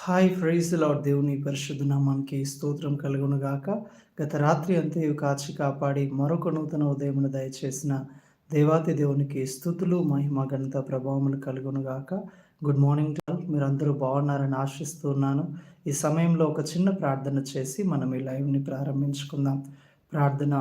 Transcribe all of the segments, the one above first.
Hi prize lord దేవుని పరిశుద్ధ నామానికి స్తోత్రం కలుగును గాక గత రాత్రి అంతయు కాచి కాపాడి మరొక నూతన ఉదయమును దయచేసిన దేవాతి దేవునికి స్థుతులు మహిమ గణిత ప్రభావములు కలుగును గాక గుడ్ మార్నింగ్ టు మీరందరూ బాగున్నారని ఆశిస్తున్నాను ఈ సమయంలో ఒక చిన్న ప్రార్థన చేసి మనం ఈ లైవ్ని ప్రారంభించుకుందాం. ప్రార్థన.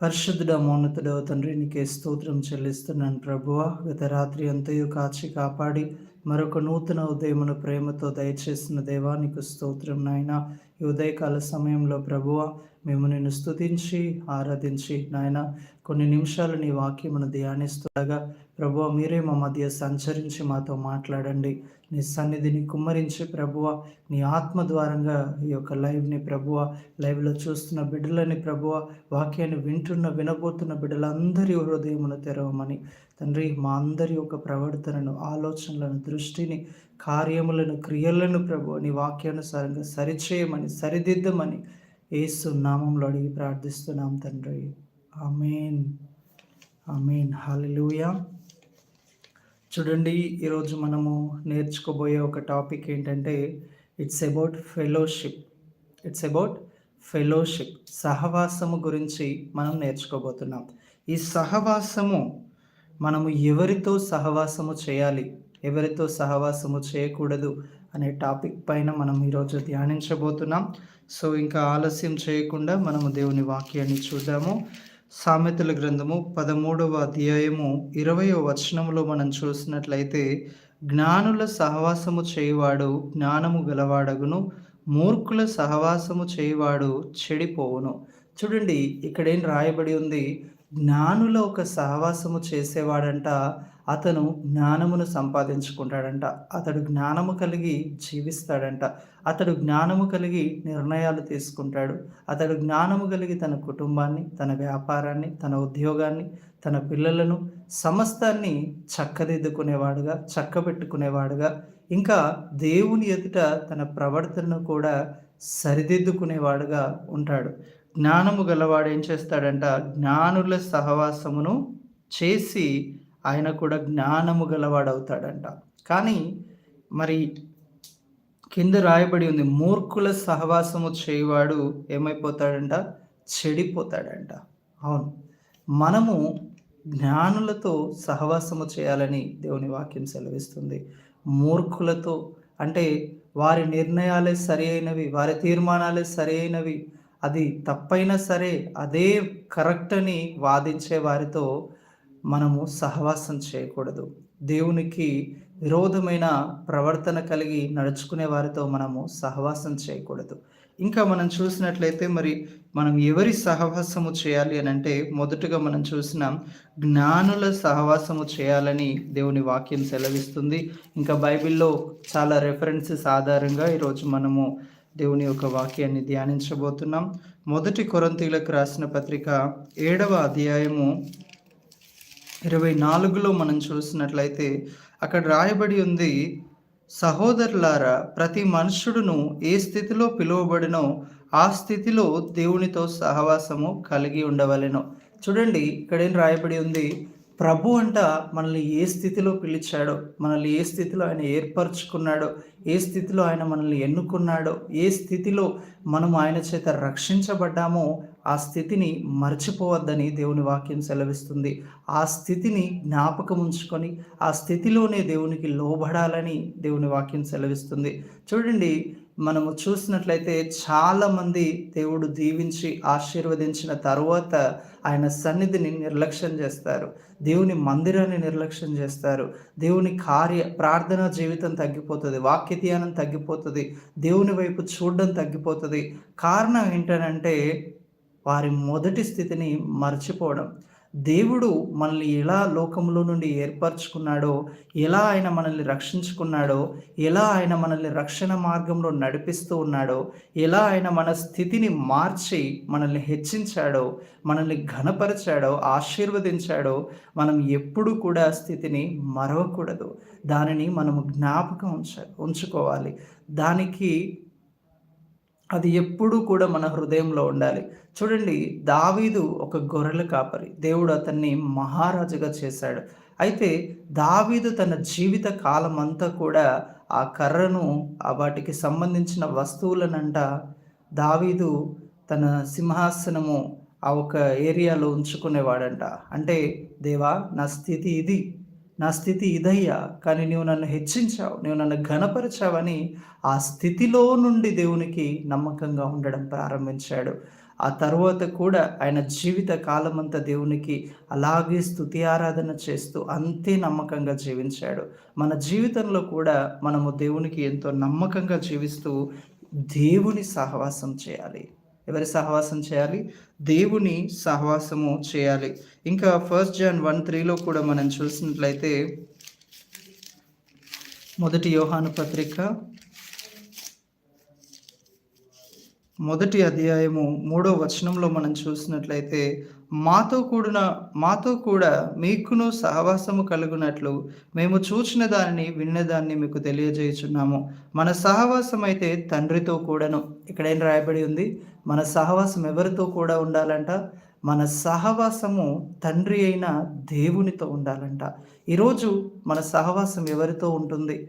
పరిశుద్ధుడ మౌనతుడో తండ్రి నీకే స్తోత్రం చెల్లిస్తున్నాను. ప్రభువ గత రాత్రి అంతయు కాచి కాపాడి మరొక నూతన ఉదయమును ప్రేమతో దయచేసిన దేవానికి స్తోత్రం నాయన. ఈ ఉదయకాల సమయంలో ప్రభువ మేము నిన్ను స్తుతించి ఆరాధించి నాయన కొన్ని నిమిషాలు నీ వాక్యమును ధ్యానిస్తుండగా ప్రభువ మీరే మా మధ్య సంచరించి మాతో మాట్లాడండి. నీ సన్నిధిని కుమ్మరించి ప్రభువ నీ ఆత్మ ద్వారంగా ఈ యొక్క లైవ్ని ప్రభువ లైవ్లో చూస్తున్న బిడ్డలని ప్రభువ వాక్యాన్ని వింటున్న వినబోతున్న బిడ్డలందరి హృదయమును తెరవమని. తండ్రి మా అందరి యొక్క ప్రవర్తనను ఆలోచనలను దృష్టిని కార్యములను క్రియలను ప్రభు నీ వాక్యానుసారంగా సరిచేయమని సరిదిద్దమని ఏసు నామంలో అడిగి ప్రార్థిస్తున్నాం తండ్రి. అమీన్ అమీన్ హాలి హాలూయా చూడండి ఈరోజు మనము నేర్చుకోబోయే ఒక టాపిక్ ఏంటంటే it's about fellowship it's about fellowship సహవాసము గురించి మనం నేర్చుకోబోతున్నాం. ఈ సహవాసము మనము ఎవరితో సహవాసము చేయాలి? ఎవరితో సహవాసము చేయకూడదు అనే టాపిక్ పైన మనం ఈరోజు ధ్యానించబోతున్నాం. సో ఇంకా ఆలస్యం చేయకుండా మనము దేవుని వాక్యాన్ని చూద్దాము. సామెతల గ్రంథము పదమూడవ అధ్యాయము ఇరవయో వచనంలో మనం చూసినట్లయితే జ్ఞానుల సహవాసము చేయవాడు జ్ఞానము గలవాడగును మూర్ఖుల సహవాసము చేయవాడు చెడిపోవును. చూడండి ఇక్కడ ఏం రాయబడి ఉంది? జ్ఞానుల ఒక సహవాసము చేసేవాడంట అతను జ్ఞానమును సంపాదించుకుంటాడంట. అతడు జ్ఞానము కలిగి జీవిస్తాడంట. అతడు జ్ఞానము కలిగి నిర్ణయాలు తీసుకుంటాడు. అతడు జ్ఞానము కలిగి తన కుటుంబాన్ని తన వ్యాపారాన్ని తన ఉద్యోగాన్ని తన పిల్లలను సమస్తాన్ని చక్కదిద్దుకునేవాడుగా చక్కబెట్టుకునేవాడుగా ఇంకా దేవుని ఎదుట తన ప్రవర్తనను కూడా సరిదిద్దుకునేవాడుగా ఉంటాడు. జ్ఞానము గలవాడు ఏం చేస్తాడంట? జ్ఞానుల సహవాసమును చేసి ఆయన కూడా జ్ఞానము గలవాడవుతాడంట. కానీ మరి కింద రాయబడి ఉంది మూర్ఖుల సహవాసము చేయవాడు ఏమైపోతాడంట? చెడిపోతాడంట. అవును. మనము జ్ఞానులతో సహవాసము చేయాలని దేవుని వాక్యం సెలవిస్తుంది. మూర్ఖులతో అంటే వారి నిర్ణయాలే సరి అయినవి వారి తీర్మానాలే సరి అయినవి అది తప్పైనా సరే అదే కరెక్ట్ అని వాదించే వారితో మనము సహవాసం చేయకూడదు. దేవునికి విరోధమైన ప్రవర్తన కలిగి నడుచుకునే వారితో మనము సహవాసం చేయకూడదు. ఇంకా మనం చూసినట్లయితే మరి మనం ఎవరి సహవాసము చేయాలి అని అంటే మొదటగా మనం చూసిన జ్ఞానుల సహవాసము చేయాలని దేవుని వాక్యం సెలవిస్తుంది. ఇంకా బైబిల్లో చాలా రెఫరెన్సెస్ ఆధారంగా ఈరోజు మనము దేవుని యొక్క వాక్యాన్ని ధ్యానించబోతున్నాం. మొదటి కొరంతీలకు రాసిన పత్రిక ఏడవ అధ్యాయము ఇరవై నాలుగులో మనం చూసినట్లయితే అక్కడ రాయబడి ఉంది సహోదరులారా ప్రతి మనుషుడును ఏ స్థితిలో పిలువబడినో ఆ స్థితిలో దేవునితో సహవాసము కలిగి ఉండవలెను. చూడండి ఇక్కడ ఏం రాయబడి ఉంది ప్రభు అంట మనల్ని ఏ స్థితిలో పిలిచాడో మనల్ని ఏ స్థితిలో ఆయన ఏర్పరచుకున్నాడో ఏ స్థితిలో ఆయన మనల్ని ఎన్నుకున్నాడో ఏ స్థితిలో మనం ఆయన చేత రక్షించబడ్డామో ఆ స్థితిని మర్చిపోవద్దని దేవుని వాక్యం సెలవిస్తుంది. ఆ స్థితిని జ్ఞాపకం ఉంచుకొని ఆ స్థితిలోనే దేవునికి లోబడాలని దేవుని వాక్యం సెలవిస్తుంది. చూడండి మనము చూసినట్లయితే చాలామంది దేవుడు దీవించి ఆశీర్వదించిన తర్వాత ఆయన సన్నిధిని నిర్లక్ష్యం చేస్తారు. దేవుని మందిరాన్ని నిర్లక్ష్యం చేస్తారు. దేవుని కార్య ప్రార్థన జీవితం తగ్గిపోతుంది వాక్య ధ్యానం తగ్గిపోతుంది దేవుని వైపు చూడడం తగ్గిపోతుంది. కారణం ఏంటనంటే వారి మొదటి స్థితిని మర్చిపోవడం. దేవుడు మనల్ని ఎలా లోకంలో నుండి ఏర్పరచుకున్నాడో ఎలా ఆయన మనల్ని రక్షించుకున్నాడో ఎలా ఆయన మనల్ని రక్షణ మార్గంలో నడిపిస్తూ ఉన్నాడో ఎలా ఆయన మన స్థితిని మార్చి మనల్ని హెచ్చించాడో మనల్ని ఘనపరిచాడో ఆశీర్వదించాడో మనం ఎప్పుడు కూడా స్థితిని మరవకూడదు. దానిని మనము జ్ఞాపకం ఉంచ ఉంచుకోవాలి. దానికి అది ఎప్పుడూ కూడా మన హృదయంలో ఉండాలి. చూడండి దావీదు ఒక గొర్రెల కాపరి. దేవుడు అతన్ని మహారాజుగా చేశాడు. అయితే దావీదు తన జీవిత కాలం అంతా కూడా ఆ కర్రను ఆ వాటికి సంబంధించిన వస్తువులనంట దావీదు తన సింహాసనము ఆ ఒక ఏరియాలో ఉంచుకునేవాడంట. అంటే దేవా నా స్థితి ఇది. నా స్థితి ఇదయ్యా కానీ నీవు నన్ను హెచ్చించావు నీవు నన్ను ఘనపరిచావని ఆ స్థితిలో నుండి దేవునికి నమ్మకంగా ఉండడం ప్రారంభించాడు. ఆ తర్వాత కూడా ఆయన జీవిత కాలమంతా దేవునికి అలాగే స్థుతి ఆరాధన చేస్తూ అంతే నమ్మకంగా జీవించాడు. మన జీవితంలో కూడా మనము దేవునికి ఎంతో నమ్మకంగా జీవిస్తూ దేవుని సహవాసం చేయాలి. ఎవరి సహవాసం చేయాలి? దేవుని సహవాసము చేయాలి. ఇంకా ఫస్ట్ జాన్ వన్ త్రీలో కూడా మనం చూసినట్లయితే మొదటి యోహాను పత్రిక మొదటి అధ్యాయము మూడో వచనంలో మనం చూసినట్లయితే మాతో కూడిన మాతో కూడా మీకును సహవాసము కలుగునట్లు మేము చూచిన దానిని విన్నదాన్ని మీకు తెలియజేయుచున్నాము. మన సహవాసం అయితే తండ్రితో కూడాను. ఇక్కడ ఏం రాయబడి ఉంది? మన సహవాసం ఎవరితో కూడా ఉండాలంట? మన సహవాసము తండ్రి అయిన దేవునితో ఉండాలంట. ఈరోజు మన సహవాసం ఎవరితో ఉంటుంది?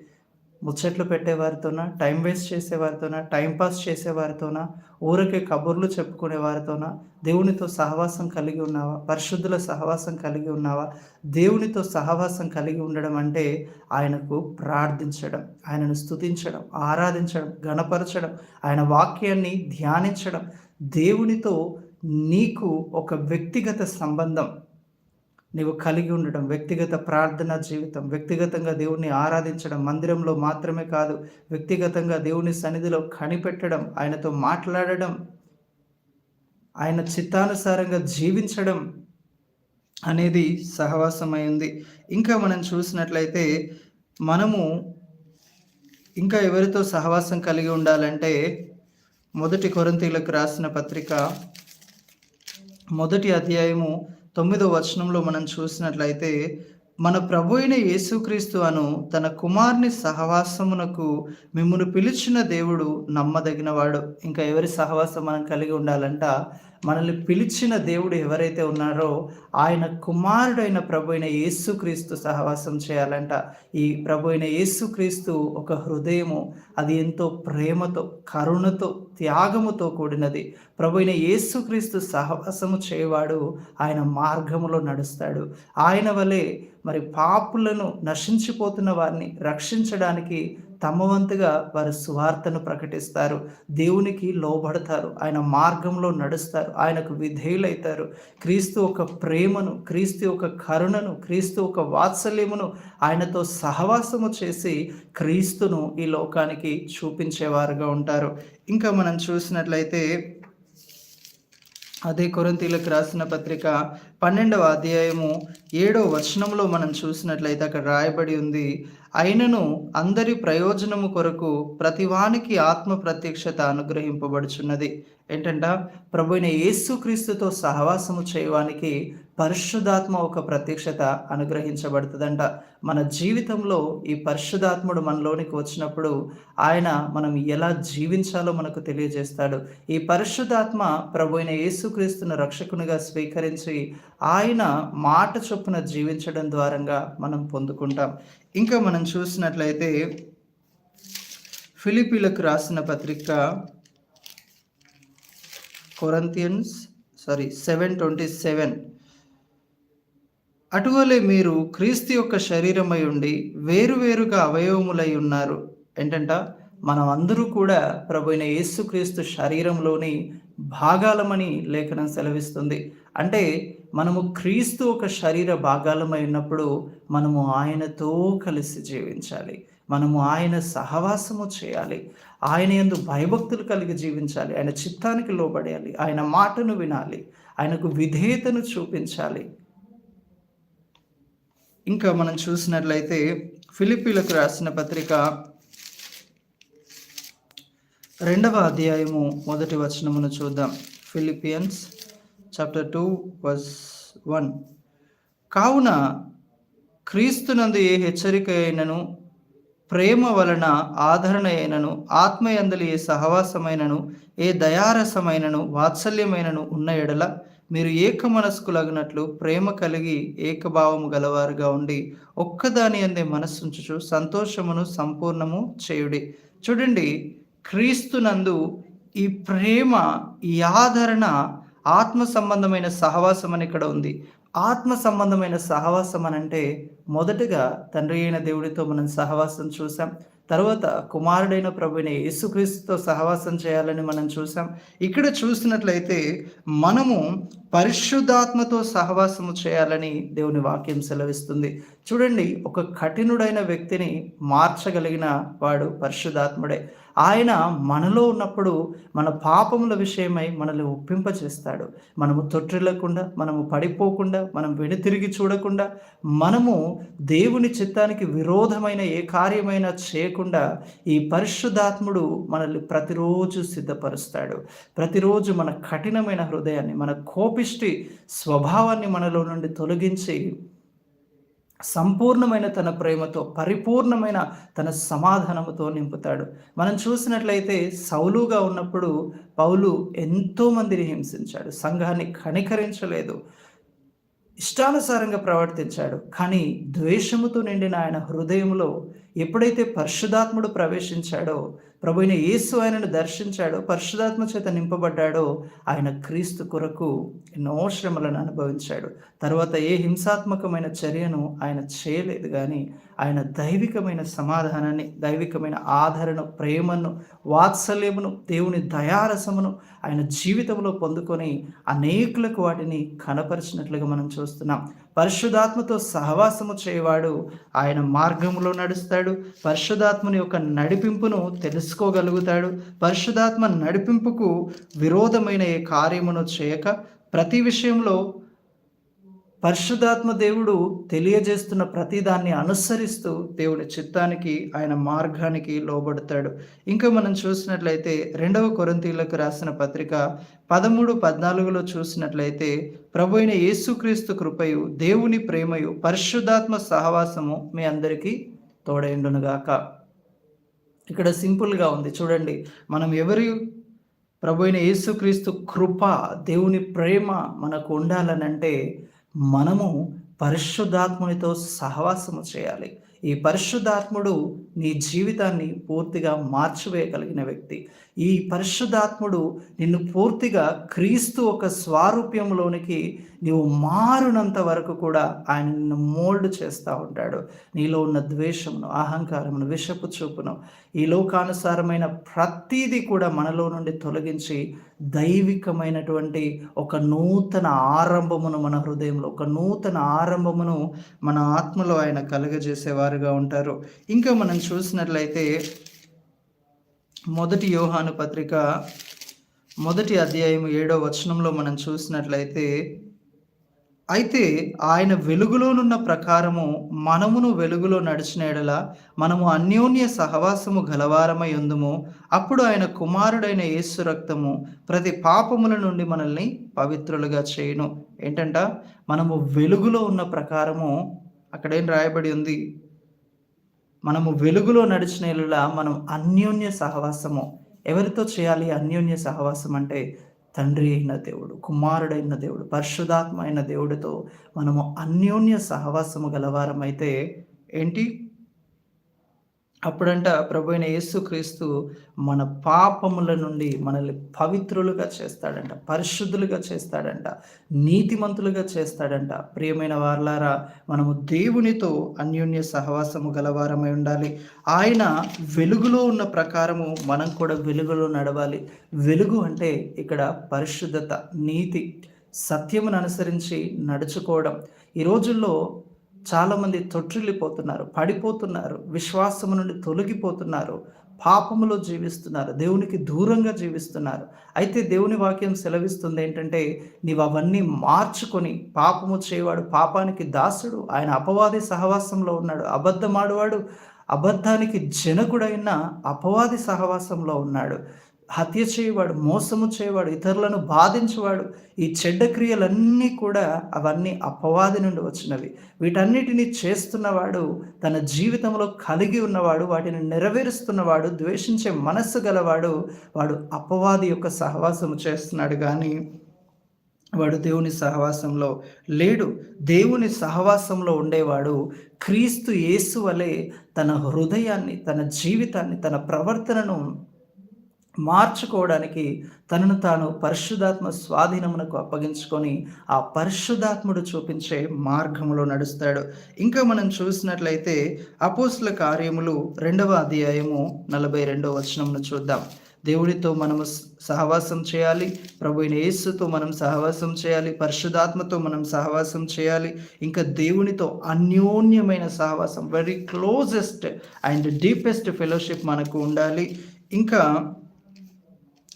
ముచ్చట్లు పెట్టేవారితోనా టైం వేస్ట్ చేసేవారితోనా టైంపాస్ చేసేవారితోనా ఊరికే కబుర్లు చెప్పుకునే వారితోనా దేవునితో సహవాసం కలిగి ఉన్నావా? పరిశుద్ధుల సహవాసం కలిగి ఉన్నావా? దేవునితో సహవాసం కలిగి ఉండడం అంటే ఆయనకు ప్రార్థించడం ఆయనను స్థుతించడం ఆరాధించడం గణపరచడం ఆయన వాక్యాన్ని ధ్యానించడం దేవునితో నీకు ఒక వ్యక్తిగత సంబంధం నీవు కలిగి ఉండడం వ్యక్తిగత ప్రార్థన జీవితం వ్యక్తిగతంగా దేవుణ్ణి ఆరాధించడం మందిరంలో మాత్రమే కాదు వ్యక్తిగతంగా దేవుని సన్నిధిలో కనిపెట్టడం ఆయనతో మాట్లాడడం ఆయన చిత్తానుసారంగా జీవించడం అనేది సహవాసమైంది ఇంకా మనం చూసినట్లయితే మనము ఇంకా ఎవరితో సహవాసం కలిగి ఉండాలంటే మొదటి కొరంతీలకు రాసిన పత్రిక మొదటి అధ్యాయము తొమ్మిదో వచనంలో మనం చూసినట్లయితే మన ప్రభు అయిన యేసుక్రీస్తు అను తన కుమార్ని సహవాసమునకు మిమ్మల్ని పిలిచిన దేవుడు నమ్మదగినవాడు. ఇంకా ఎవరి సహవాసం మనం కలిగి ఉండాలంట? మనల్ని పిలిచిన దేవుడు ఎవరైతే ఉన్నారో ఆయన కుమారుడైన ప్రభు అయిన యేసుక్రీస్తు సహవాసం చేయాలంట. ఈ ప్రభు అయిన యేసుక్రీస్తు ఒక హృదయము అది ఎంతో ప్రేమతో కరుణతో త్యాగముతో కూడినది. ప్రభు అయిన యేసుక్రీస్తు సహవాసము చేయవాడు ఆయన మార్గములో నడుస్తాడు. ఆయన వలె మరి పాపులను నశించిపోతున్న వారిని రక్షించడానికి తమ వంతుగా వారు సువార్తను ప్రకటిస్తారు. దేవునికి లోబడతారు. ఆయన మార్గంలో నడుస్తారు. ఆయనకు విధేయులైతారు. క్రీస్తు ఒక ప్రేమను క్రీస్తు ఒక కరుణను క్రీస్తు ఒక వాత్సల్యమును ఆయనతో సహవాసము చేసి క్రీస్తును ఈ లోకానికి చూపించేవారుగా ఉంటారు. ఇంకా మనం చూసినట్లయితే అదే కొరంతీలకు రాసిన పత్రిక పన్నెండవ అధ్యాయము ఏడో వచనంలో మనం చూసినట్లయితే అక్కడ రాయబడి ఉంది. అయినను అందరి ప్రయోజనము కొరకు ప్రతివానికి ఆత్మ ప్రత్యక్షత అనుగ్రహింపబడుచున్నది. ఏంటంట? ప్రభు అయిన యేసుక్రీస్తుతో సహవాసము చేయడానికి పరిశుద్ధాత్మ ఒక ప్రత్యక్షత అనుగ్రహించబడుతుందంట. మన జీవితంలో ఈ పరిశుధాత్ముడు మనలోనికి వచ్చినప్పుడు ఆయన మనం ఎలా జీవించాలో మనకు తెలియజేస్తాడు. ఈ పరిశుద్ధాత్మ ప్రభు అయిన యేసుక్రీస్తును రక్షకునిగా స్వీకరించి ఆయన మాట చొప్పున జీవించడం ద్వారంగా మనం పొందుకుంటాం. ఇంకా మనం చూసినట్లయితే ఫిలిపీలకు రాసిన పత్రిక Corinthians sorry seven twenty seven అటువలే మీరు క్రీస్తు యొక్క శరీరమై ఉండి వేరువేరుగా అవయవములై ఉన్నారు. ఏంటంట? మనం అందరూ కూడా ప్రభుైన యేసుక్రీస్తు శరీరంలోని భాగాలమని లేఖనం సెలవిస్తుంది. అంటే మనము క్రీస్తు ఒక శరీర భాగాలమై ఉన్నప్పుడు మనము ఆయనతో కలిసి జీవించాలి. మనము ఆయన సహవాసము చేయాలి. ఆయన ఎందు భయభక్తులు కలిగి జీవించాలి. ఆయన చిత్తానికి లోబడేయాలి. ఆయన మాటను వినాలి. ఆయనకు విధేయతను చూపించాలి. ఇంకా మనం చూసినట్లయితే ఫిలిపీలకు రాసిన పత్రిక రెండవ అధ్యాయము మొదటి వచనమును చూద్దాం. Philippians chapter two verse one కావున క్రీస్తునందు ఏ హెచ్చరిక అయినను ప్రేమ వలన ఆదరణ అయినను ఆత్మయందలి ఏ సహవాసమైనను ఏ దయారసమైనను వాత్సల్యమైనను ఉన్న ఎడల మీరు ఏక మనస్కులగినట్లు ప్రేమ కలిగి ఏకభావము గలవారుగా ఉండి ఒక్కదాని అందే మనస్సుంచుచు సంతోషమును సంపూర్ణము చేయుడి. చూడండి క్రీస్తునందు ఈ ప్రేమ ఈ ఆదరణ ఆత్మ సంబంధమైన సహవాసం అని ఇక్కడ ఉంది. ఆత్మ సంబంధమైన సహవాసం అని అంటే మొదటగా తండ్రి అయిన దేవుడితో మనం సహవాసం చూసాం తర్వాత కుమారుడైన ప్రభుని యేసుక్రీస్తుతో సహవాసం చేయాలని మనం చూసాం. ఇక్కడ చూసినట్లయితే మనము పరిశుద్ధాత్మతో సహవాసము చేయాలని దేవుని వాక్యం సెలవిస్తుంది. చూడండి ఒక కఠినుడైన వ్యక్తిని మార్చగలిగిన వాడు పరిశుద్ధాత్ముడే. ఆయన మనలో ఉన్నప్పుడు మన పాపముల విషయమై మనల్ని ఒప్పింపచేస్తాడు మనము తొట్టిల్లకుండా మనము పడిపోకుండా మనం వెనుతిరిగి చూడకుండా మనము దేవుని చిత్తానికి విరోధమైన ఏ కార్యమైనా చేయకుండా ఈ పరిశుద్ధాత్ముడు మనల్ని ప్రతిరోజు సిద్ధపరుస్తాడు. ప్రతిరోజు మన కఠినమైన హృదయాన్ని మన కోపిష్టి స్వభావాన్ని మనలో నుండి తొలగించి సంపూర్ణమైన తన ప్రేమతో పరిపూర్ణమైన తన సమాధానముతో నింపుతాడు. మనం చూసినట్లయితే సౌలుగా ఉన్నప్పుడు పౌలు ఎంతో మందిని హింసించాడు. సంఘాన్ని కనికరించలేదు. ఇష్టానుసారంగా ప్రవర్తించాడు. కానీ ద్వేషముతో నిండిన ఆయన హృదయంలో ఎప్పుడైతే పరిశుధాత్ముడు ప్రవేశించాడో ప్రభుని యేసు ఆయనను దర్శించాడో పరిశుధాత్మ చేత నింపబడ్డాడో ఆయన క్రీస్తు కొరకు ఎన్నో శ్రమలను అనుభవించాడు. తర్వాత ఏ హింసాత్మకమైన చర్యను ఆయన చేయలేదు కానీ ఆయన దైవికమైన సమాధానాన్ని దైవికమైన ఆదరణ ప్రేమను వాత్సల్యమును దేవుని దయారసమును ఆయన జీవితంలో పొందుకొని అనేకులకు వాటిని కనపరిచినట్లుగా మనం చూస్తున్నాం. పరిశుధాత్మతో సహవాసము చేయవాడు. ఆయన మార్గంలో నడుస్తాడు. పరిశుధాత్మని యొక్క నడిపింపును తెలుసుకోగలుగుతాడు. పరిశుధాత్మ నడిపింపుకు విరోధమైన ఏ కార్యమును చేయక ప్రతి విషయంలో పరిశుధాత్మ దేవుడు తెలియజేస్తున్న ప్రతిదాన్ని అనుసరిస్తూ దేవుని చిత్తానికి ఆయన మార్గానికి లోబడతాడు. ఇంకా మనం చూసినట్లయితే రెండవ కొరంతీలకు రాసిన పత్రిక పదమూడు పద్నాలుగులో చూసినట్లయితే ప్రభు అయిన యేసుక్రీస్తు కృపయు దేవుని ప్రేమయు పరిశుద్ధాత్మ సహవాసము మీ అందరికీ తోడైండునుగాక. ఇక్కడ సింపుల్గా ఉంది చూడండి. మనం ఎవరి? ప్రభు అయిన యేసుక్రీస్తు కృప దేవుని ప్రేమ మనకు ఉండాలనంటే మనము పరిశుద్ధాత్మునితో సహవాసము చేయాలి. ఈ పరిశుద్ధాత్ముడు నీ జీవితాన్ని పూర్తిగా మార్చివేయగలిగిన వ్యక్తి. ఈ పరిశుద్ధాత్ముడు నిన్ను పూర్తిగా క్రీస్తు ఒక స్వారూప్యంలోనికి నీవు మారునంత వరకు కూడా ఆయన నిన్ను మోల్డ్ చేస్తూ ఉంటాడు. నీలో ఉన్న ద్వేషమును అహంకారమును విషపు చూపును ఈ లోకానుసారమైన ప్రతీది కూడా మనలో నుండి తొలగించి దైవికమైనటువంటి ఒక నూతన ఆరంభమును మన హృదయంలో ఒక నూతన ఆరంభమును మన ఆత్మలో ఆయన కలుగజేసేవారుగా ఉంటారు. ఇంకా మనం చూసినట్లయితే మొదటి యోహాను పత్రిక మొదటి అధ్యాయం ఏడో వచనంలో మనం చూసినట్లయితే అయితే ఆయన వెలుగులోనున్న ప్రకారము మనమును వెలుగులో నడిచిన ఎడల మనము అన్యోన్య సహవాసము గలవారమై ఉందుము. అప్పుడు ఆయన కుమారుడైన యేసు రక్తము ప్రతి పాపముల నుండి మనల్ని పవిత్రులుగా చేయను. ఏంటంట? మనము వెలుగులో ఉన్న ప్రకారము అక్కడేం రాయబడి ఉంది? మనము వెలుగులో నడిచిన మనం అన్యోన్య సహవాసము. ఎవరితో చేయాలి అన్యోన్య సహవాసం అంటే తండ్రి అయిన దేవుడు కుమారుడైన దేవుడు పరిశుధాత్మ అయిన దేవుడితో మనము అన్యోన్య సహవాసము గలవారమైతే ఏంటి? అప్పుడంట ప్రభు అయిన యేసుక్రీస్తు మన పాపముల నుండి మనల్ని పవిత్రులుగా చేస్తాడంట పరిశుద్ధులుగా చేస్తాడంట నీతిమంతులుగా చేస్తాడంట. ప్రియమైన వార్లారా మనము దేవునితో అన్యోన్య సహవాసము గలవారమై ఉండాలి. ఆయన వెలుగులో ఉన్న ప్రకారము మనం కూడా వెలుగులో నడవాలి. వెలుగు అంటే ఇక్కడ పరిశుద్ధత నీతి సత్యమును అనుసరించి నడుచుకోవడం. ఈ రోజుల్లో చాలామంది తొట్టిల్లిపోతున్నారు పడిపోతున్నారు విశ్వాసము నుండి తొలగిపోతున్నారు పాపములో జీవిస్తున్నారు దేవునికి దూరంగా జీవిస్తున్నారు. అయితే దేవుని వాక్యం సెలవిస్తుంది ఏంటంటే నీవు అవన్నీ మార్చుకొని పాపము చేయవాడు పాపానికి దాసుడు ఆయన అపవాది సహవాసంలో ఉన్నాడు అబద్ధమాడువాడు అబద్ధానికి జనకుడైన అపవాది సహవాసంలో ఉన్నాడు. హత్య చేయవాడు మోసము చేయవాడు ఇతరులను బాధించేవాడు ఈ చెడ్డ క్రియలన్నీ కూడా అవన్నీ అపవాది నుండి వచ్చినవి. వీటన్నిటిని చేస్తున్నవాడు తన జీవితంలో కలిగి ఉన్నవాడు వాటిని నెరవేరుస్తున్నవాడు ద్వేషించే మనస్సు గలవాడు వాడు అపవాది యొక్క సహవాసము చేస్తున్నాడు. కానీ వాడు దేవుని సహవాసంలో లేడు. దేవుని సహవాసంలో ఉండేవాడు క్రీస్తు యేసు వలె తన హృదయాన్ని తన జీవితాన్ని తన ప్రవర్తనను మార్చుకోవడానికి తనను తాను పరిశుధాత్మ స్వాధీనమునకు అప్పగించుకొని ఆ పరిశుధాత్ముడు చూపించే మార్గంలో నడుస్తాడు. ఇంకా మనం చూసినట్లయితే అపోస్ల కార్యములు రెండవ అధ్యాయము నలభై రెండవ వచనమును చూద్దాం. దేవుడితో మనము సహవాసం చేయాలి. ప్రభు యేసుతో మనం సహవాసం చేయాలి. పరిశుధాత్మతో మనం సహవాసం చేయాలి. ఇంకా దేవునితో అన్యోన్యమైన సహవాసం very closest and deepest fellowship మనకు ఉండాలి. ఇంకా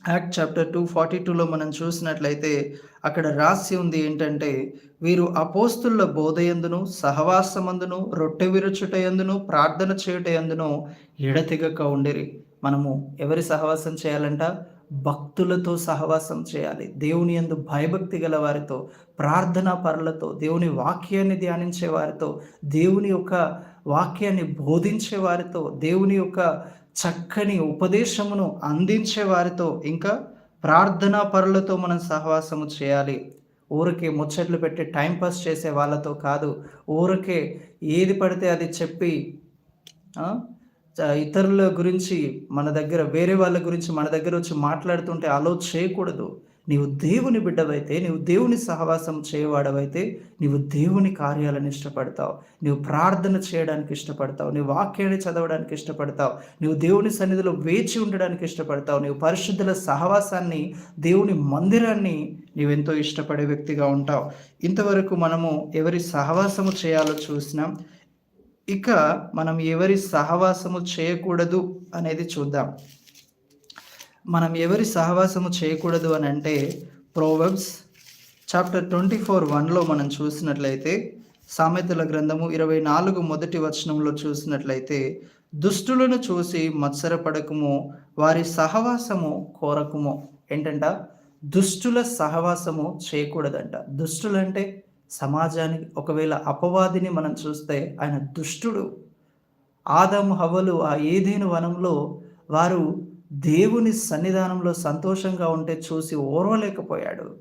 యాక్ట్ చాప్టర్ టూ ఫార్టీ టూలో మనం చూసినట్లయితే అక్కడ రాసి ఉంది ఏంటంటే వీరు అపోస్తుల బోధయందును సహవాసమందును రొట్టె విరుచుటయందును ప్రార్థన చేయుటయందును ఎడతెగక ఉండిరి. మనము ఎవరి సహవాసం చేయాలంట? భక్తులతో సహవాసం చేయాలి. దేవుని ఎందు భయభక్తి గల వారితో ప్రార్థనా పరులతో దేవుని వాక్యాన్ని ధ్యానించే వారితో దేవుని యొక్క వాక్యాన్ని బోధించే వారితో దేవుని యొక్క చక్కని ఉపదేశమును అందించే వారితో ఇంకా ప్రార్థనా పరులతో మనం సహవాసము చేయాలి. ఊరికే ముచ్చట్లు పెట్టి టైంపాస్ చేసే వాళ్ళతో కాదు. ఊరికే ఏది పడితే అది చెప్పి ఇతరుల గురించి మన దగ్గర వేరే వాళ్ళ గురించి మన దగ్గర వచ్చి మాట్లాడుతుంటే అలో చేయకూడదు. నీవు దేవుని బిడ్డవైతే నీవు దేవుని సహవాసం చేయవాడవైతే నీవు దేవుని కార్యాలను ఇష్టపడతావు. నీవు ప్రార్థన చేయడానికి ఇష్టపడతావు. నీవు వాక్యాన్ని చదవడానికి ఇష్టపడతావు. నీవు దేవుని సన్నిధిలో వేచి ఉండడానికి ఇష్టపడతావు. నీవు పరిశుద్ధుల సహవాసాన్ని దేవుని మందిరాన్ని నీవెంతో ఇష్టపడే వ్యక్తిగా ఉంటావు. ఇంతవరకు మనము ఎవరి సహవాసము చేయాలో చూసినాం ఇక మనం ఎవరి సహవాసము చేయకూడదు అనేది చూద్దాం. మనం ఎవరి సహవాసము చేయకూడదు అని అంటే ప్రోవెబ్స్ చాప్టర్ ట్వంటీ ఫోర్ వన్లో మనం చూసినట్లయితే సామెతల గ్రంథము ఇరవై నాలుగు మొదటి వచనంలో చూసినట్లయితే దుష్టులను చూసి మత్సరపడకము వారి సహవాసము కోరకుము. ఏంటంట? దుష్టుల సహవాసము చేయకూడదంట. దుష్టులంటే సమాజానికి ఒకవేళ అపవాదిని మనం చూస్తే ఆయన దుష్టుడు. ఆదము హవలు ఆ ఏదేను వనంలో వారు దేవుని సన్నిధానంలో సంతోషంగా ఉంటే చూసి ఓర్వలేకపోయాడు.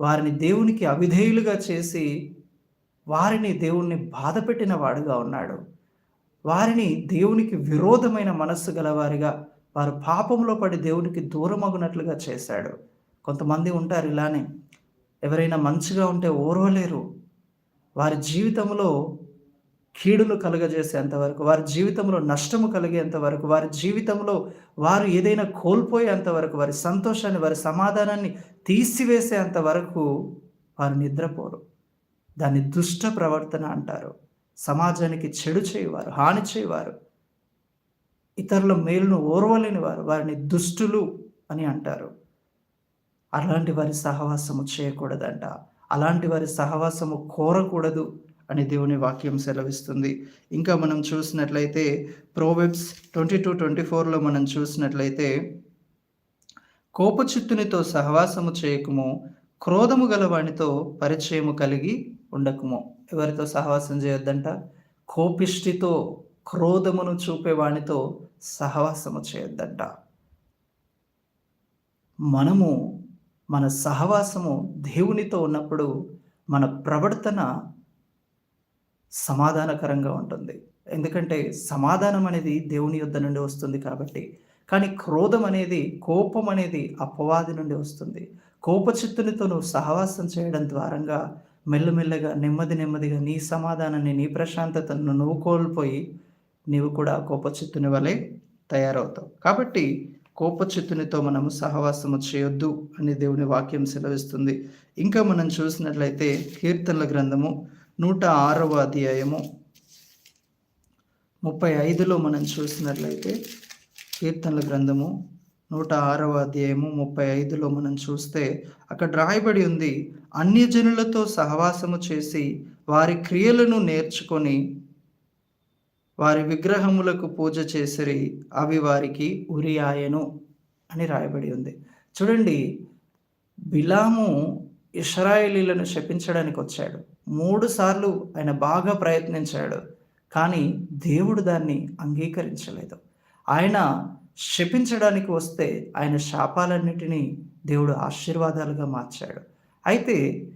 వారిని దేవునికి అవిధేయులుగా చేసి వారిని దేవుణ్ణి బాధపెట్టిన వాడుగా ఉన్నాడు. వారిని దేవునికి విరోధమైన మనస్సు గలవారిగా వారు పాపంలో పడి దేవునికి దూరమగునట్లుగా చేశాడు. కొంతమంది ఉంటారు ఇలానే. ఎవరైనా మంచిగా ఉంటే ఓర్వలేరు. వారి జీవితంలో కీడును కలుగజేసేంత వరకు వారి జీవితంలో నష్టము కలిగేంత వరకు వారి జీవితంలో వారు ఏదైనా కోల్పోయేంత వరకు వారి సంతోషాన్ని వారి సమాధానాన్ని తీసివేసేంత వరకు వారు నిద్రపోరు. దాన్ని దుష్ట ప్రవర్తన అంటారు. సమాజానికి చెడు చేయవారు హాని చేయవారు. ఇతరుల మేలును ఓర్వలేని వారు వారిని దుష్టులు అని అంటారు. అలాంటి వారి సహవాసము చేయకూడదంట. అలాంటి వారి సహవాసము కోరకూడదు. అని దేవుని వాక్యం సెలవిస్తుంది. ఇంకా మనం చూసినట్లయితే ప్రోవెబ్స్ ట్వంటీ టూ ట్వంటీ ఫోర్లో మనం చూసినట్లయితే కోపచిత్తునితో సహవాసము చేయకము క్రోధము గల వానితో పరిచయము కలిగి ఉండకము. ఎవరితో సహవాసం చేయొద్దంట? కోపిష్టితో క్రోధమును చూపే వానితో సహవాసము చేయొద్దంట. మనము మన సహవాసము దేవునితో ఉన్నప్పుడు మన ప్రవర్తన సమాధానకరంగా ఉంటుంది. ఎందుకంటే సమాధానం అనేది దేవుని యుద్ధ నుండి వస్తుంది కాబట్టి. కానీ క్రోధం అనేది కోపం అనేది అపవాది నుండి వస్తుంది. కోపచిత్తునితో నువ్వు సహవాసం చేయడం ద్వారంగా మెల్లమెల్లగా నెమ్మది నెమ్మదిగా నీ సమాధానాన్ని నీ ప్రశాంతతను నువ్వు కోల్పోయి నీవు కూడా కోపచిత్తుని వలె తయారవుతావు. కాబట్టి కోపచిత్తునితో మనము సహవాసము చేయొద్దు అని దేవుని వాక్యం సెలవిస్తుంది. ఇంకా మనం చూసినట్లయితే కీర్తనల గ్రంథము నూట ఆరవ అధ్యాయము ముప్పై ఐదులో మనం చూసినట్లయితే కీర్తనల గ్రంథము నూట ఆరవ అధ్యాయము ముప్పై ఐదులో మనం చూస్తే అక్కడ రాయబడి ఉంది అన్యజనులతో సహవాసము చేసి వారి క్రియలను నేర్చుకొని వారి విగ్రహములకు పూజ చేసిరి అవి వారికి ఉరియాయను అని రాయబడి ఉంది. చూడండి బిలాము ఇస్రాయేలీలను శపించడానికి వచ్చాడు. మూడు సార్లు ఆయన బాగా ప్రయత్నించాడు కానీ దేవుడు దాన్ని అంగీకరించలేదు. ఆయన శపించడానికి వస్తే ఆయన శాపాలన్నిటినీ దేవుడు ఆశీర్వాదాలుగా మార్చాడు. అయితే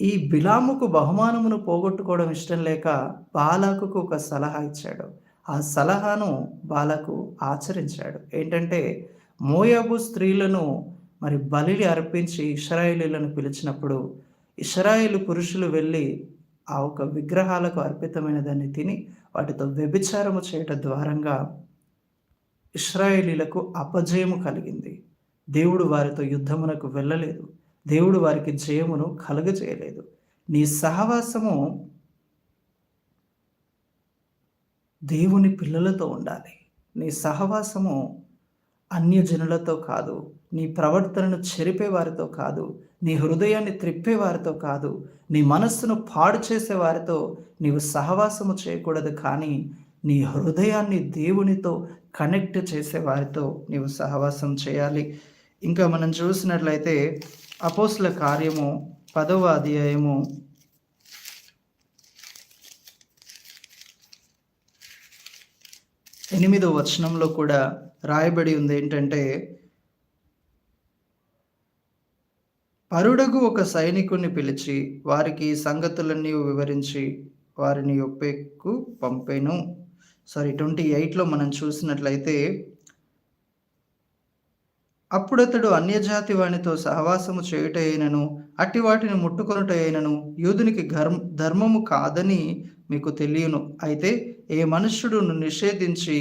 ఈ బిలాముకు బహుమానమును పోగొట్టుకోవడం ఇష్టం లేక బాలాకుకు ఒక సలహా ఇచ్చాడు. ఆ సలహాను బాలకు ఆచరించాడు. ఏంటంటే మోయాబు స్త్రీలను మరి బలిని అర్పించి ఇస్రాయిలీలను పిలిచినప్పుడు ఇస్రాయేల్ పురుషులు వెళ్ళి ఆ ఒక విగ్రహాలకు అర్పితమైన దాన్ని తిని వాటితో వ్యభిచారము చేయటం ద్వారంగా ఇస్రాయేలీలకు అపజయము కలిగింది. దేవుడు వారితో యుద్ధమునకు వెళ్ళలేదు. దేవుడు వారికి జయమును కలుగజేయలేదు. నీ సహవాసము దేవుని పిల్లలతో ఉండాలి. నీ సహవాసము అన్యజనులతో కాదు. నీ ప్రవర్తనను చెరిపే వారితో కాదు. నీ హృదయాన్ని త్రిప్పే వారితో కాదు నీ మనస్సును పాడు చేసే వారితో నీవు సహవాసము చేయకూడదు కానీ నీ హృదయాన్ని దేవునితో కనెక్ట్ చేసే వారితో నీవు సహవాసం చేయాలి. ఇంకా మనం చూసినట్లయితే అపోస్ల కార్యము పదవ అధ్యాయము ఎనిమిదో వచనంలో కూడా రాయబడి ఉంది. ఏంటంటే అరుడగు ఒక సైనికుని పిలిచి వారికి సంగతులన్నీ వివరించి వారిని ఒప్పెక్కు పంపెను. సారీ ట్వంటీ ఎయిట్లో మనం చూసినట్లయితే అప్పుడతడు అన్యజాతి వానితో సహవాసము చేయుట అయినను అట్టి వాటిని ముట్టుకొనుట అయినను యూదునికి ధర్మ ధర్మము కాదని మీకు తెలియను. అయితే ఏ మనుష్యుడును నిషేధించి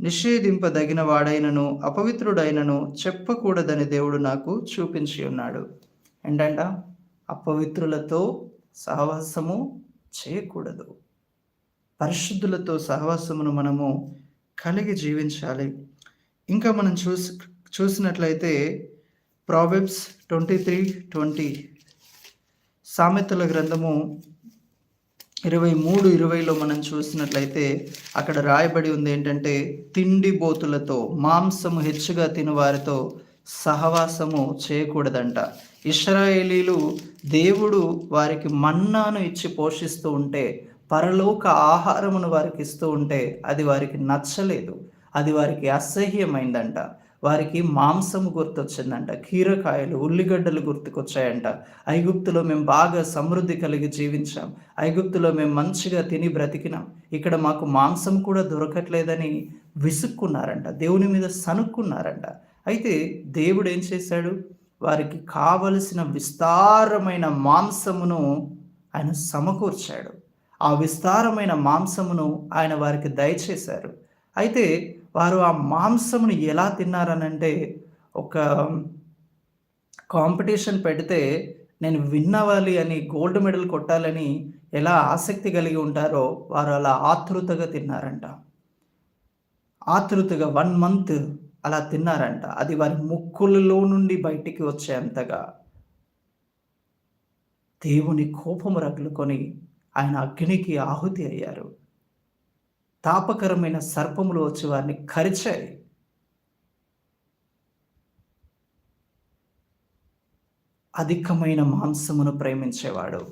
నిషేధింపదగిన వాడైనను అపవిత్రుడైనను చెప్పకూడదని దేవుడు నాకు చూపించి ఉన్నాడు. ఏంటంట? అపవిత్రులతో సహవాసము చేయకూడదు. పరిశుద్ధులతో సహవాసమును మనము కలిగి జీవించాలి. ఇంకా మనం చూసి చూసినట్లయితే ప్రావెబ్స్ ట్వంటీ త్రీ ట్వంటీ. సామెతల గ్రంథము ఇరవై మూడు ఇరవైలో మనం చూసినట్లయితే అక్కడ రాయబడి ఉంది ఏంటంటే తిండి బోతులతో మాంసము హెచ్చుగా తినవారితో సహవాసము చేయకూడదంట. ఇస్రాయేలీలు దేవుడు వారికి మన్నాను ఇచ్చి పోషిస్తూ ఉంటే పరలోక ఆహారమును వారికి ఇస్తూ ఉంటే అది వారికి నచ్చలేదు. అది వారికి అసహ్యమైందంట. వారికి మాంసం గుర్తొచ్చిందంట కీరకాయలు ఉల్లిగడ్డలు గుర్తుకొచ్చాయంట. ఐగుప్తులో మేము బాగా సమృద్ధి కలిగి జీవించాం. ఐగుప్తులో మేము మంచిగా తిని బ్రతికినాం. ఇక్కడ మాకు మాంసం కూడా దొరకట్లేదని విసుక్కున్నారంట దేవుని మీద సనుక్కున్నారంట అయితే దేవుడు ఏం చేశాడు? వారికి కావలసిన విస్తారమైన మాంసమును ఆయన సమకూర్చాడు. ఆ విస్తారమైన మాంసమును ఆయన వారికి దయచేశారు. అయితే వారు ఆ మాంసమును ఎలా తిన్నారనంటే ఒక కాంపిటీషన్ పెడితే నేను విన్ అవ్వాలి అని గోల్డ్ మెడల్ కొట్టాలని ఎలా ఆసక్తి కలిగి ఉంటారో వారు అలా ఆతృతగా తిన్నారంట. ఆతృతగా వన్ మంత్ అలా తిన్నారంట. అది వారి ముక్కులలో నుండి బయటికి వచ్చేంతగా. దేవుని కోపము రగులుకొని ఆయన అగ్నికి ఆహుతి అయ్యారు. తాపకరమైన సర్పములు వచ్చి వారిని కరిచాయి అధికమైన మాంసమును ప్రేమించేవాడు.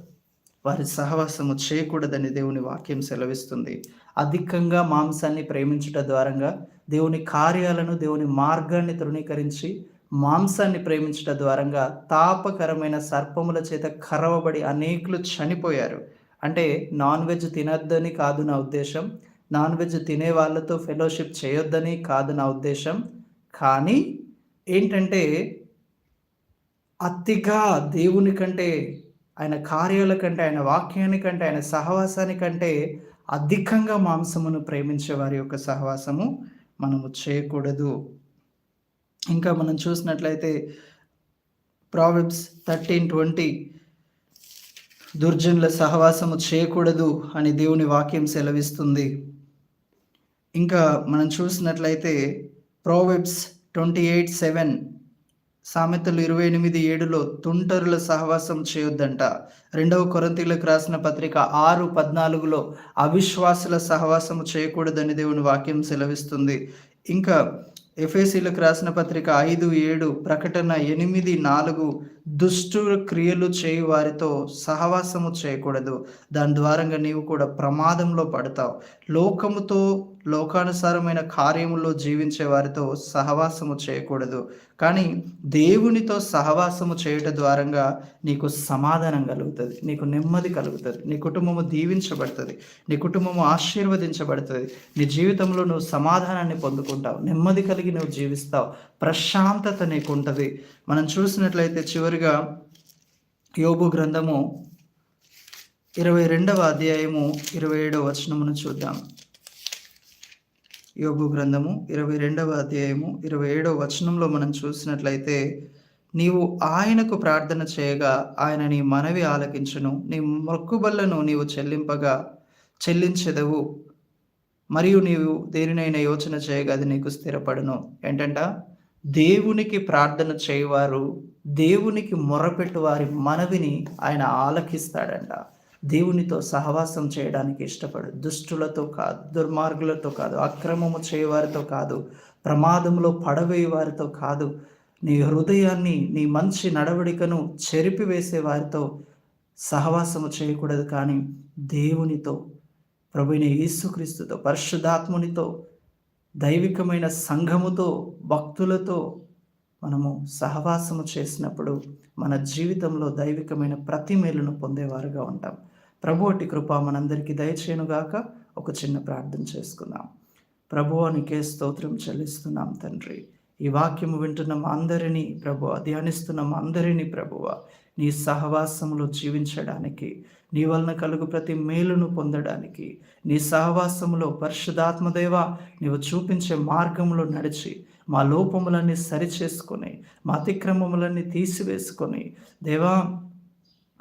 వారి సహవాసము చేయకూడదని దేవుని వాక్యం సెలవిస్తుంది. అధికంగా మాంసాన్ని ప్రేమించుట ద్వారంగా దేవుని కార్యాలను దేవుని మార్గాన్ని తృణీకరించి మాంసాన్ని ప్రేమించుట ద్వారంగా తాపకరమైన సర్పముల చేత కరవబడి అనేకులు చనిపోయారు. అంటే నాన్ వెజ్ తినద్దని కాదు నా ఉద్దేశం. నాన్ వెజ్ తినే వాళ్ళతో ఫెలోషిప్ చేయొద్దని కాదు నా ఉద్దేశం. కానీ ఏంటంటే అతిగా దేవుని కంటే ఆయన కార్యాల కంటే ఆయన వాక్యాని కంటే ఆయన సహవాసాని కంటే అధికంగా మాంసమును ప్రేమించే వారి యొక్క సహవాసము మనము చేయకూడదు. ఇంకా మనం చూసినట్లయితే ప్రావిబ్స్ థర్టీన్ ట్వంటీ దుర్జనుల సహవాసము చేయకూడదు అని దేవుని వాక్యం సెలవిస్తుంది. ఇంకా మనం చూసినట్లయితే ప్రోవెబ్స్ ట్వంటీ ఎయిట్ సెవెన్ సామెతలు ఇరవై ఎనిమిది ఏడులో తుంటరుల సహవాసం చేయొద్దంట. రెండవ కొరంతీలకు రాసిన పత్రిక ఆరు పద్నాలుగులో అవిశ్వాసుల సహవాసము చేయకూడదని దేవుని వాక్యం సెలవిస్తుంది. ఇంకా ఎఫ్ఎసీలకు రాసిన పత్రిక ఐదు ఏడు ప్రకటన ఎనిమిది నాలుగు దుష్టు క్రియలు చేయు వారితో సహవాసము చేయకూడదు. దాని ద్వారంగా నీవు కూడా ప్రమాదంలో పడతావు. లోకముతో లోకానుసారమైన కార్యముల్లో జీవించే వారితో సహవాసము చేయకూడదు. కానీ దేవునితో సహవాసము చేయట ద్వారంగా నీకు సమాధానం కలుగుతుంది. నీకు నెమ్మది కలుగుతుంది. నీ కుటుంబము దీవించబడుతుంది. నీ కుటుంబము ఆశీర్వదించబడుతుంది. నీ జీవితంలో నువ్వు సమాధానాన్ని పొందుకుంటావు. నెమ్మది కలిగి నువ్వు జీవిస్తావు. ప్రశాంతత నీకు ఉంటుంది మనం చూసినట్లయితే చివరిగా యోబు గ్రంథము ఇరవై రెండవ అధ్యాయము ఇరవై ఏడవ వచనమును చూద్దాం. యోగు గ్రంథము ఇరవై రెండవ అధ్యాయము ఇరవై ఏడవ వచనంలో మనం చూసినట్లయితే నీవు ఆయనకు ప్రార్థన చేయగా ఆయన నీ మనవి ఆలకించును నీ మొక్కుబళ్ళను నీవు చెల్లింపగా చెల్లించెదవు మరియు నీవు దేనినైనా యోచన చేయగా అది నీకు స్థిరపడును. ఏంటంట? దేవునికి ప్రార్థన చేయవారు దేవునికి మొరపెట్టువారి మనవిని ఆయన ఆలకిస్తాడంట. దేవునితో సహవాసం చేయడానికి ఇష్టపడు. దుష్టులతో కాదు దుర్మార్గులతో కాదు అక్రమము చేయవారితో కాదు ప్రమాదంలో పడవేయి వారితో కాదు. నీ హృదయాన్ని నీ మంచి నడవడికను చెరిపివేసే వారితో సహవాసము చేయకూడదు కానీ దేవునితో ప్రభుని యేసుక్రీస్తుతో పరిశుద్ధాత్మునితో దైవికమైన సంఘముతో భక్తులతో మనము సహవాసము చేసినప్పుడు మన జీవితంలో దైవికమైన ప్రతి మేలును పొందేవారుగా ఉంటాం. ప్రభువటి కృప మనందరికీ దయచేయనుగాక. ఒక చిన్న ప్రార్థన చేసుకుందాం. ప్రభు అనికే స్తోత్రం చెల్లిస్తున్నాం తండ్రి. ఈ వాక్యము వింటున్న మా అందరినీ ప్రభు ధ్యానిస్తున్న మా అందరినీ ప్రభువ నీ సహవాసములో జీవించడానికి నీ వలన కలుగు ప్రతి మేలును పొందడానికి నీ సహవాసములో పరిశుధాత్మదేవ నీవు చూపించే మార్గంలో నడిచి మా లోపములన్నీ సరిచేసుకొని మా అతిక్రమములన్నీ తీసివేసుకొని దేవా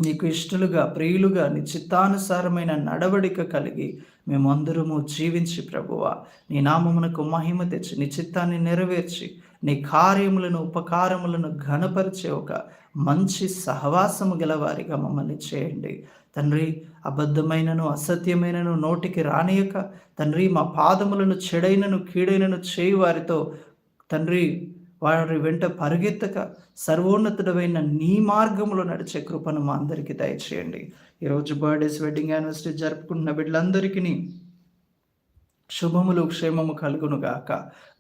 నీకు ఇష్టలుగా ప్రియులుగా నీ చిత్తానుసారమైన నడవడిక కలిగి మేమందరము జీవించి ప్రభువ. నీ నామమునకు మహిమ తెచ్చి నీ చిత్తాన్ని నెరవేర్చి నీ కార్యములను ఉపకారములను ఘనపరిచే ఒక మంచి సహవాసము గలవారిగా మమ్మల్ని చేయండి. తండ్రి అబద్ధమైనను అసత్యమైనను నోటికి రానియక తండ్రి మా పాదములను చెడైనను కీడైనను చేయి వారితో తండ్రి వారి వెంట పరిగెత్తక సర్వోన్నతుడమైన నీ మార్గంలో నడిచే కృపను మా అందరికీ దయచేయండి. ఈరోజు బర్త్డేస్ వెడ్డింగ్ యానివర్సరీ జరుపుకుంటున్న బిడ్డలందరికీ శుభములు క్షేమము కలుగును గాక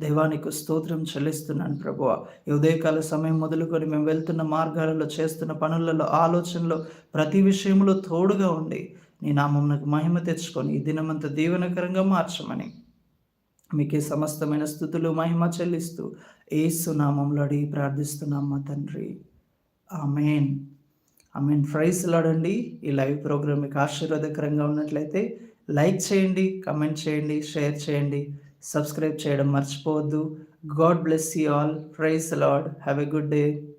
దైవానికి స్తోత్రం చెల్లిస్తున్నాను ప్రభువ. ఈ ఉదయకాల సమయం మొదలుకొని మేము వెళ్తున్న మార్గాలలో చేస్తున్న పనులలో ఆలోచనలో ప్రతి విషయంలో తోడుగా ఉండి నీ నామమునకు మహిమ తెచ్చుకొని ఈ దినమంతా దీవెనకరంగా మార్చమని మీకే సమస్తమైన స్థుతులు మహిమ చెల్లిస్తూ ఏ సునామంలోడి అడిగి ప్రార్థిస్తున్నాం మా తండ్రి. ఆమెన్. ఆమెన్. ఫ్రైస్ లాడండి. ఈ లైవ్ ప్రోగ్రామ్ మీకు ఆశీర్వాదకరంగా ఉన్నట్లయితే లైక్ చేయండి కమెంట్ చేయండి షేర్ చేయండి. సబ్స్క్రైబ్ చేయడం మర్చిపోవద్దు. God bless you all. Praise Lord. Have a good day.